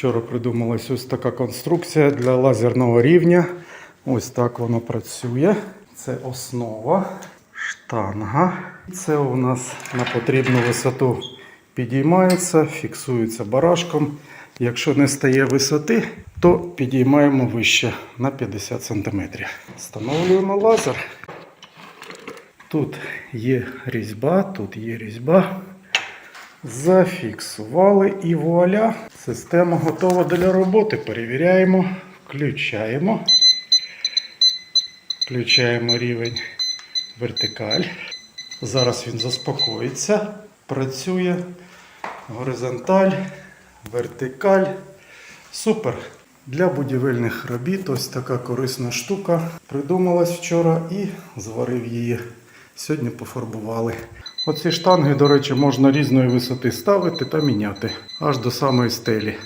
Вчора придумалась ось така конструкція для лазерного рівня. Ось так воно працює. Це основа, штанга. Це у нас на потрібну висоту підіймається, фіксується барашком. Якщо не стає висоти, то підіймаємо вище на 50 см. Встановлюємо лазер. Тут є різьба, тут є різьба. Зафіксували і вуаля. Система готова для роботи. Перевіряємо, включаємо. Включаємо рівень вертикаль. Зараз він заспокоїться. Працює горизонталь, вертикаль. Супер. Для будівельних робіт ось така корисна штука. Придумалась вчора і зварив її. Сьогодні пофарбували. Оці штанги, до речі, можна різної висоти ставити та міняти аж до самої стелі.